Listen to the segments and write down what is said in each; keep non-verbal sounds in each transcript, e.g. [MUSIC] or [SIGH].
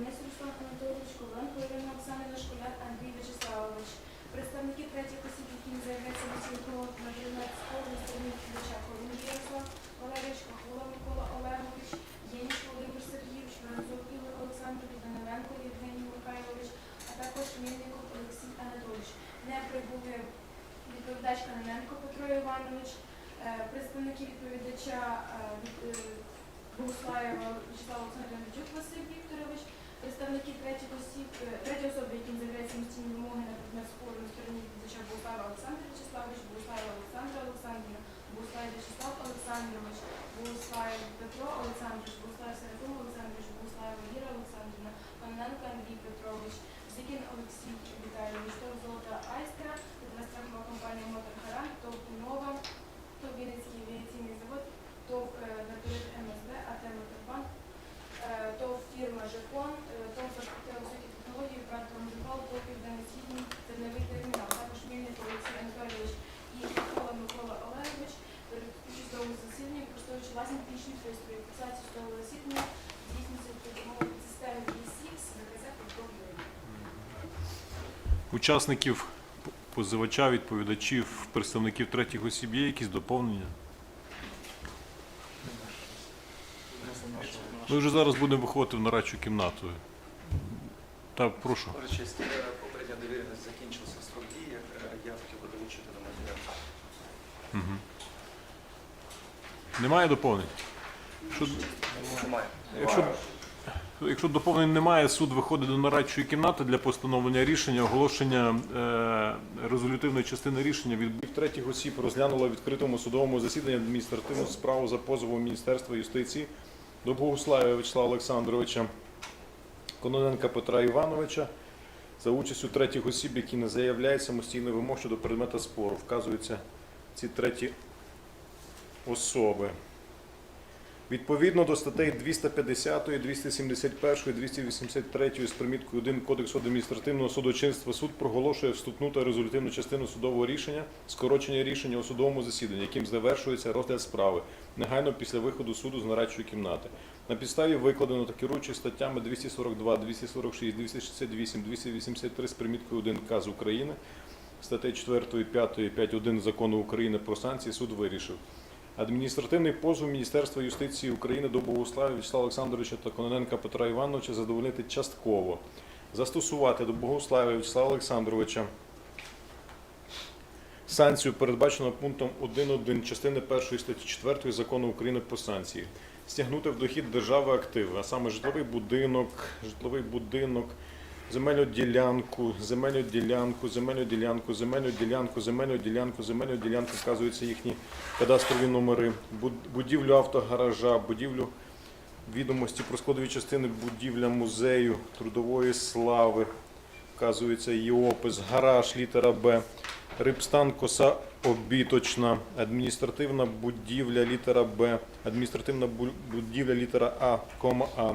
Денис Руслан Анатолійович, Коваленко Ірина Оксанина, Школяр Андрій Вячеславович. Представники третіх осіб, які не заявляються на цілком на предмет спору на Колун Ярослав Валерійович, Кахула Микола Олегович, Єніч Володимир Сергійович, Воронцов Ігор Олександрович, Даниленко Євгеній Михайлович, а також Мельников Олексій Анатолійович. Не прибули відповідач Каноненко Петро Іванович, е, представники відповідача е, е, Богуслаєва Вячеслав Олександрович Василь Вікторович, представники третіх осіб, третій треті особи, яким заявляються інвестиційні вимоги на предмет спору на стороні відповідача Болтава Олександр Вячеславович, Богуслаєва Олександра Олександрівна, Богуслаєв Вячеслав Олександрович, Богуслаєв Петро Олександрович, Богуслаєв Серафим Олександрович, Богуслаєва Віра Олександрівна, Паненко Андрій Петрович, Зікін Олексій Віталійович, ТОВ Золота Айстра, Литва страхова компанія Мотор Гарант, ТОВ Нова, ТОВ Вінницький авіаційний завод, ТОВ е, Вертоліт МСБ, АТ Моторбанк, е, ТОВ фірма Жекон, е, ТОВ перспектива освіті технології, брат Ромжипал, ТОВ Південно-Східний терновий термінал, також Мільник Олексій Анатолійович і Микола Микола Олегович беруть участь в судовому засіданні, використовуючи власні технічні пристрої. Фіксацію судового засідання здійснюється при допомогою системи E6, ВКЗ, Подобної. Учасників позивача, відповідачів, представників третіх осіб є якісь доповнення? Ми вже зараз будемо виходити в нарадчу кімнату. Так, прошу. Е, попередня довіреність закінчився строк дії. Е, Я хотів би долучити до матеріалу. Угу. Немає доповнень? Немає. якщо, якщо доповнень немає, суд виходить до нарадчої кімнати для постановлення рішення, оголошення е, резолютивної частини рішення від третіх осіб розглянуло в відкритому судовому засіданні адміністративну справу за позовом Міністерства юстиції до Богуслава Вячеслава Олександровича, Кононенка Петра Івановича за участю третіх осіб, які не заявляють самостійно вимог щодо предмета спору. Вказуються ці треті особи. Відповідно до статей 250, 271, 283 з приміткою 1 Кодексу адміністративного судочинства суд проголошує вступну та резолютивну частину судового рішення, скорочення рішення у судовому засіданні, яким завершується розгляд справи, негайно після виходу суду з нарадчої кімнати. На підставі викладено та керуючись статтями 242, 246, 268, 283 з приміткою 1 КАЗ України, статей 4, 5, 5.1 Закону України про санкції суд вирішив. Адміністративний позов Міністерства юстиції України до Богослава Вячеслава Олександровича та Кононенка Петра Івановича задовольнити частково. Застосувати до Богослава Вячеслава Олександровича санкцію, передбачену пунктом 1.1 частини 1 статті 4 закону України про санкції. Стягнути в дохід держави активи, а саме житловий будинок, житловий будинок, земельну ділянку, земельну ділянку, земельну ділянку, земельну ділянку, земельну ділянку, земельну ділянку, вказуються їхні кадастрові номери, будівлю автогаража, будівлю відомості про складові частини будівля музею трудової слави, вказується її опис, гараж, літера Б, рибстан, коса обіточна, адміністративна будівля, літера Б, адміністративна будівля, літера А, кома А.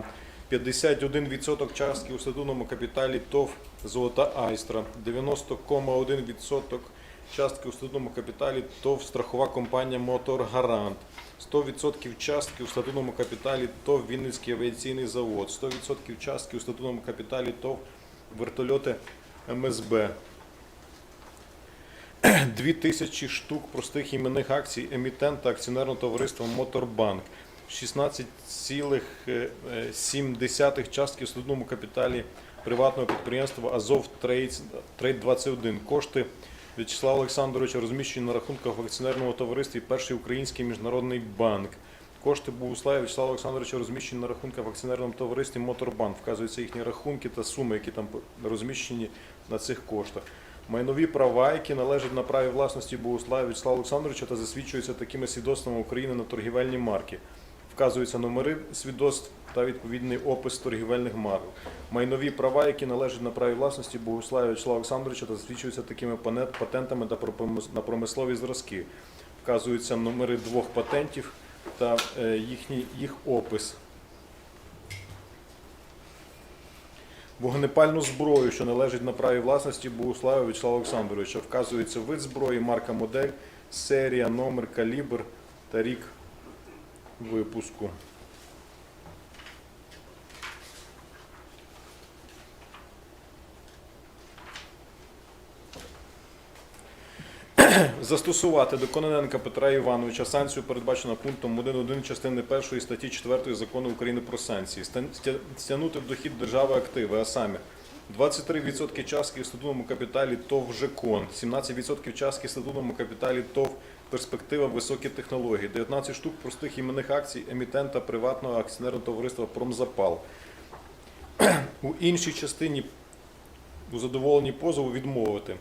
51% частки у статутному капіталі ТОВ Золота Айстра, 90,1% частки у статутному капіталі ТОВ страхова компанія Мотор Гарант, 100% частки у статутному капіталі ТОВ Вінницький авіаційний завод, 100% частки у статутному капіталі ТОВ Вертольоти МСБ. 2000 штук простих іменних акцій емітента акціонерного товариства Моторбанк. 16,7 частки у статутному капіталі приватного підприємства Азов Трейд 21. Кошти В'ячеслава Олександровича розміщені на рахунках в акціонерному товаристві Перший Український міжнародний банк. Кошти Богуслава В'ячеслава Олександровича розміщені на рахунках в акціонерному товаристві Моторбанк. Вказуються їхні рахунки та суми, які там розміщені на цих коштах. Майнові права, які належать на праві власності Богуслава В'ячеслава Олександровича та засвідчуються такими свідоцтвами України на торгівельні марки. Вказуються номери свідоцтв та відповідний опис торгівельних марок. Майнові права, які належать на праві власності Богуслава Вячеслава Олександровича та засвідчуються такими патентами та на промислові зразки. Вказуються номери двох патентів та е, їхній їх опис. Вогнепальну зброю, що належить на праві власності Богуслава Вячеслава Олександровича. Вказується вид зброї, марка модель, серія, номер, калібр та рік випуску. [CLEARS THROAT] Застосувати до Кононенка Петра Івановича санкцію передбачено пунктом 1.1 частини 1 статті 4 закону України про санкції, стягнути в дохід держави активи, а саме 23% частки в статутному капіталі ТОВ ЖКОН, 17% частки в статутному капіталі ТОВ Перспектива високі технології, 19 штук простих іменних акцій емітента приватного акціонерного товариства Промзапал. У іншій частині у задоволенні позову відмовити.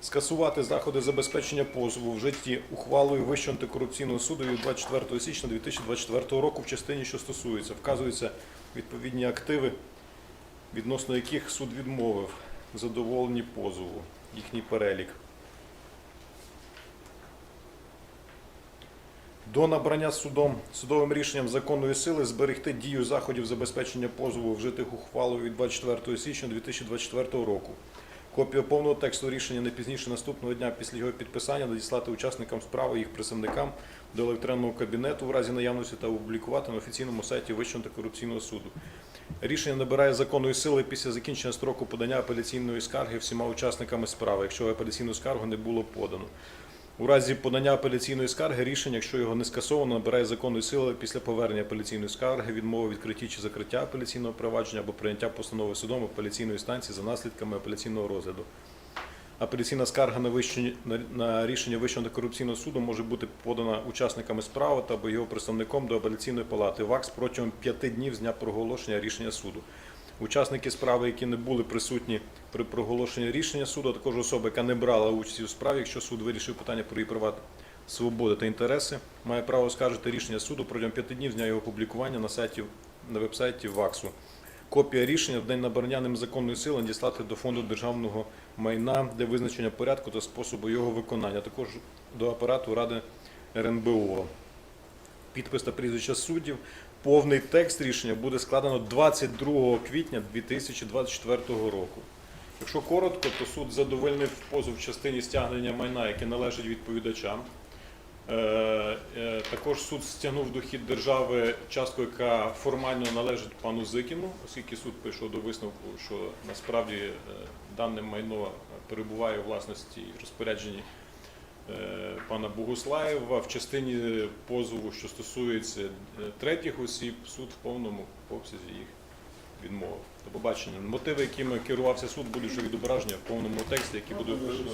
Скасувати заходи забезпечення позову в житті ухвалою Вищого антикорупційного суду від 24 січня 2024 року в частині, що стосується, вказуються відповідні активи, відносно яких суд відмовив в задоволенні позову, їхній перелік. До набрання судом судовим рішенням законної сили зберегти дію заходів забезпечення позову вжитих ухвалою від 24 січня 2024 року. Копію повного тексту рішення не пізніше наступного дня після його підписання надіслати учасникам справи їх представникам до електронного кабінету в разі наявності та опублікувати на офіційному сайті Вищого антикорупційного суду. Рішення набирає законної сили після закінчення строку подання апеляційної скарги всіма учасниками справи, якщо апеляційну скаргу не було подано. У разі подання апеляційної скарги рішення, якщо його не скасовано, набирає законної сили після повернення апеляційної скарги, відмови відкритті чи закриття апеляційного провадження або прийняття постанови судом апеляційної станції за наслідками апеляційного розгляду. Апеляційна скарга на, на рішення Вищого антикорупційного суду може бути подана учасниками справи та або його представником до апеляційної палати ВАКС протягом п'яти днів з дня проголошення рішення суду. Учасники справи, які не були присутні при проголошенні рішення суду, а також особа, яка не брала участі у справі, якщо суд вирішив питання про її приват свободи та інтереси, має право оскаржити рішення суду протягом п'яти днів з дня його опублікування на сайті на вебсайті ВАКСу. Копія рішення в день набрання ним законної сили надіслати до фонду державного майна для визначення порядку та способу його виконання, також до апарату Ради РНБО. Підпис та прізвища суддів. Повний текст рішення буде складено 22 квітня 2024 року. Якщо коротко, то суд задовольнив позов в частині стягнення майна, яке належить відповідачам. Е, е, Також суд стягнув дохід держави частку, яка формально належить пану Зикіну, оскільки суд прийшов до висновку, що насправді е, дане майно перебуває у власності і розпорядженні Е, пана Богуслаєва в частині позову, що стосується е, третіх осіб, суд в повному обсязі їх відмовив. До побачення. Мотиви, якими керувався суд, будуть вже відображення в повному тексті, які будуть вишені.